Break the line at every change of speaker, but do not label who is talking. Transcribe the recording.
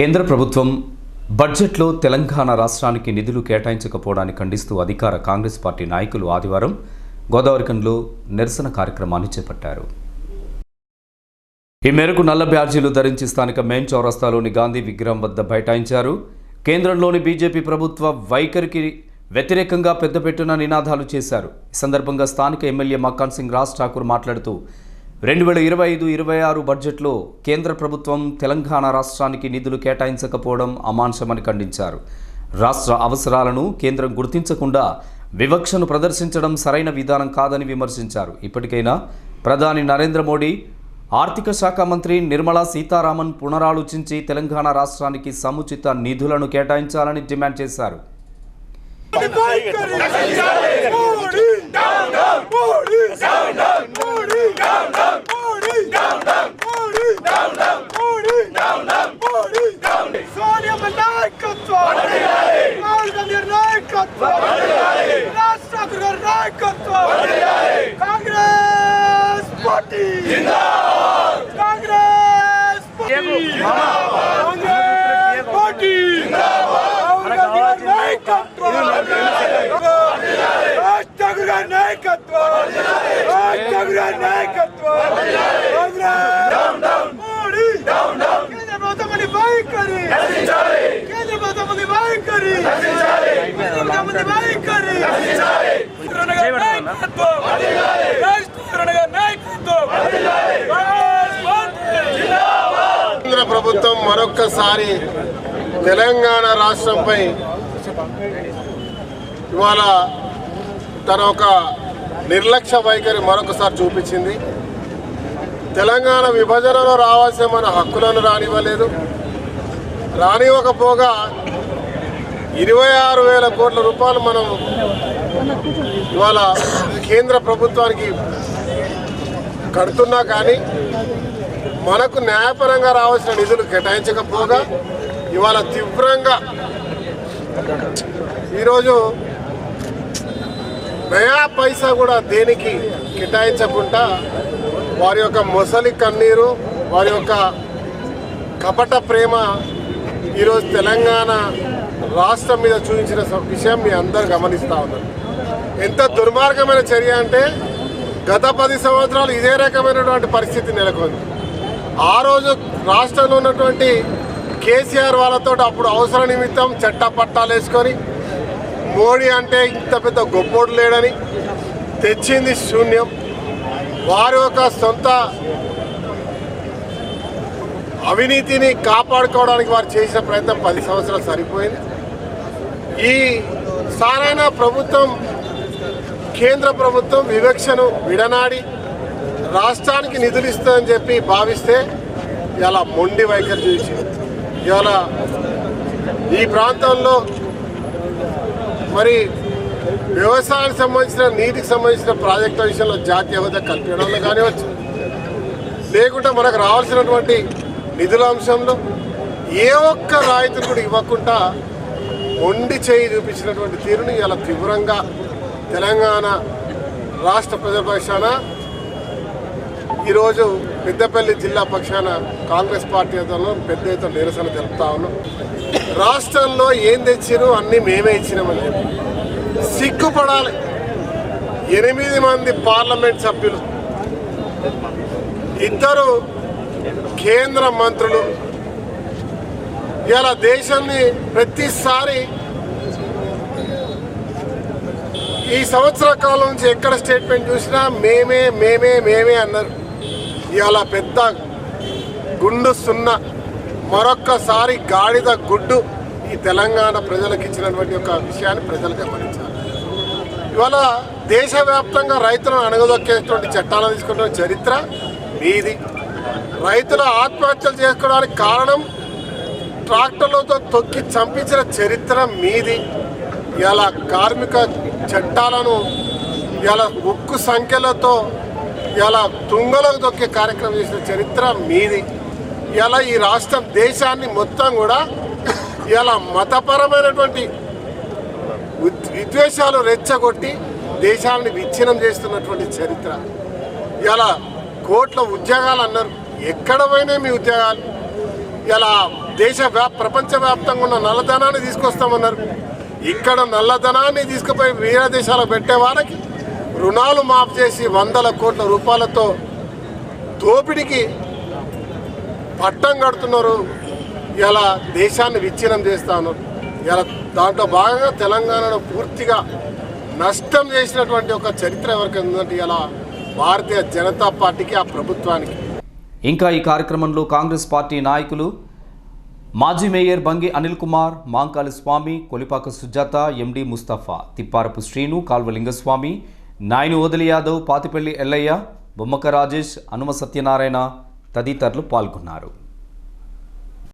కేంద్ర ప్రభుత్వం బడ్జెట్లో తెలంగాణ రాష్ట్రానికి నిధులు కేటాయించకపోవడాన్ని ఖండిస్తూ అధికార కాంగ్రెస్ పార్టీ నాయకులు ఆదివారం గోదావరికంలో నిరసన కార్యక్రమాన్ని చేపట్టారు. ఈ మేరకు నల్ల బ్యాడ్జీలు ధరించి స్థానిక మెయిన్ చౌరస్తాలోని గాంధీ విగ్రహం వద్ద బైఠాయించారు. కేంద్రంలోని బీజేపీ ప్రభుత్వ వైఖరికి వ్యతిరేకంగా పెద్దపెట్టున నినాదాలు చేశారు. ఈ సందర్భంగా స్థానిక ఎమ్మెల్యే మక్కాన్ సింగ్ రాజ్ ఠాకూర్ మాట్లాడుతూ రెండు వేల ఇరవై ఐదు ఇరవై ఆరు బడ్జెట్లో కేంద్ర ప్రభుత్వం తెలంగాణ రాష్ట్రానికి నిధులు కేటాయించకపోవడం అమాంశమని ఖండించారు రాష్ట్ర అవసరాలను కేంద్రం గుర్తించకుండా వివక్షను ప్రదర్శించడం సరైన విధానం కాదని విమర్శించారు ఇప్పటికైనా ప్రధాని నరేంద్ర మోడీ ఆర్థిక శాఖ మంత్రి నిర్మలా సీతారామన్ పునరాలోచించి తెలంగాణ రాష్ట్రానికి సముచిత నిధులను కేటాయించాలని డిమాండ్ చేశారు
సోనియమ్మ నాయకత్వం రాహుల్ గాంధీ నాయకత్వం రాష్ట్ర నాయకత్వం Congress party Congress Congress party Rahul Gandhi గారి నాయకత్వం రాష్ట్ర గారి గారి నాయకత్వం కాంగ్రెస్ మోడీ కేంద్ర ప్రభుత్వం వైఖరి కేంద్ర ప్రభుత్వం వైఖరి కేంద్ర ప్రభుత్వం వైఖరి నాయకత్వం రాష్ట్ర నాయకత్వం
కేంద్ర ప్రభుత్వం మరొక్కసారి తెలంగాణ రాష్ట్రంపై ఇవాళ తన ఒక నిర్లక్ష్య వైఖరి మరొకసారి చూపించింది. తెలంగాణ విభజనలో రావాల్సిన మన హక్కులను రానివ్వలేదు. రానివ్వకపోగా ఇరవై ఆరు వేల కోట్ల రూపాయలు మనం ఇవాళ కేంద్ర ప్రభుత్వానికి కడుతున్నా కానీ మనకు న్యాయపరంగా రావాల్సిన నిధులు కేటాయించకపోగా ఇవాళ తీవ్రంగా ఈరోజు నయా పైసా కూడా దేనికి కేటాయించకుండా వారి యొక్క మొసలి కన్నీరు వారి యొక్క కపట ప్రేమ ఈరోజు తెలంగాణ రాష్ట్రం మీద చూపించిన స- విషయం మీ అందరు గమనిస్తూ ఉన్నారు. ఎంత దుర్మార్గమైన చర్య అంటే గత పది సంవత్సరాలు ఇదే రకమైనటువంటి పరిస్థితి నెలకొంది. ఆ రోజు రాష్ట్రంలో ఉన్నటువంటి కేసీఆర్ వాళ్ళతో అప్పుడు అవసర నిమిత్తం చట్ట పట్టాలు వేసుకొని మోడీ అంటే ఇంత పెద్ద గొప్పోడు లేడని తెచ్చింది శూన్యం. వారి యొక్క సొంత అవినీతిని కాపాడుకోవడానికి వారు చేసిన ప్రయత్నం పది సంవత్సరాలు సరిపోయింది. ఈ సారైన ప్రభుత్వం కేంద్ర ప్రభుత్వం వివక్షను విడనాడి రాష్ట్రానికి నిధులు ఇస్తుందని చెప్పి భావిస్తే ఇలా మొండి వైఖరి చూసి ఇవాళ ఈ ప్రాంతంలో మరి వ్యవసాయానికి సంబంధించిన నీటికి సంబంధించిన ప్రాజెక్టుల విషయంలో జాతీయ హోదా కల్పించడంలో కానివచ్చు లేకుంటే మనకు రావాల్సినటువంటి నిధుల అంశంలో ఏ ఒక్క రాయితీని కూడా ఇవ్వకుండా మొండి చేయి చూపించినటువంటి తీరుని ఇలా తీవ్రంగా తెలంగాణ రాష్ట్ర ప్రజల పక్షాన ఈరోజు పెద్దపల్లి జిల్లా పక్షాన కాంగ్రెస్ పార్టీ అతను పెద్ద ఎత్తున నిరసన తెలుపుతా ఉన్నాం. రాష్ట్రంలో ఏం తెచ్చినో అన్నీ మేమే ఇచ్చినామని చెప్పి. సిగ్గుపడాలి. ఎనిమిది మంది పార్లమెంట్ సభ్యులు. ఇద్దరు కేంద్ర మంత్రులు ఇలా దేశాన్ని ప్రతిసారి ఈ సంవత్సర కాలం నుంచి ఎక్కడ స్టేట్మెంట్ చూసినా మేమే మేమే మేమే అన్నారు. ఇవాళ పెద్ద గుండు సున్నా మరొక్కసారి గాడిద గుడ్డు ఈ తెలంగాణ ప్రజలకు ఇచ్చినటువంటి ఒక విషయాన్ని ప్రజలు గమనించాలి. ఇవాళ దేశవ్యాప్తంగా రైతులను అణగదొక్కేటువంటి చట్టాలను తీసుకున్న చరిత్ర మీది. రైతుల ఆత్మహత్యలు చేసుకోవడానికి కారణం ట్రాక్టర్లతో తొక్కి చంపించిన చరిత్ర మీది. ఇలా కార్మిక చట్టాలను ఇలా ఉక్కు సంఖ్యలతో ఇలా తుంగలకు తొక్కే కార్యక్రమం చేసిన చరిత్ర మీది. ఇలా ఈ రాష్ట్రం దేశాన్ని మొత్తం కూడా ఇలా మతపరమైనటువంటి విద్వేషాలు రెచ్చగొట్టి దేశాన్ని విచ్ఛిన్నం చేస్తున్నటువంటి చరిత్ర. ఇలా కోట్ల ఉద్యోగాలు అన్నారు. ఎక్కడ పోయినాయి మీ ఉద్యోగాలు? ఇలా దేశ వ్యాప్ ప్రపంచవ్యాప్తంగా ఉన్న నల్లధనాన్ని తీసుకొస్తామన్నారు. ఇక్కడ నల్లధనాన్ని తీసుకుపోయి వేరే దేశాలకు పెట్టే వారికి రుణాలు మాఫ్ చేసి వందల కోట్ల రూపాయలతో దోపిడికి పట్టం కడుతున్నారు. ఇలా దేశాన్ని విచ్ఛిన్నం చేస్తా ఉన్నారు ఇలా దాంట్లో భాగంగా తెలంగాణను పూర్తిగా నష్టం చేసినటువంటి ఒక చరిత్ర ఎవరికి ఉందంటే ఇలా భారతీయ జనతా పార్టీకి ఆ ప్రభుత్వానికి.
ఇంకా ఈ కార్యక్రమంలో కాంగ్రెస్ పార్టీ నాయకులు మాజీ మేయర్ బంగి అనిల్ కుమార్ మాంకాలి స్వామి కొలిపాక సుజాత ఎండి ముస్తఫా తిప్పారపు శ్రీను కాల్వలింగస్వామి నాయను ఓదలి యాదవ్ పాతిపల్లి ఎల్లయ్య బొమ్మక రాజేష్ హనుమ సత్యనారాయణ తదితరులు పాల్గొన్నారు.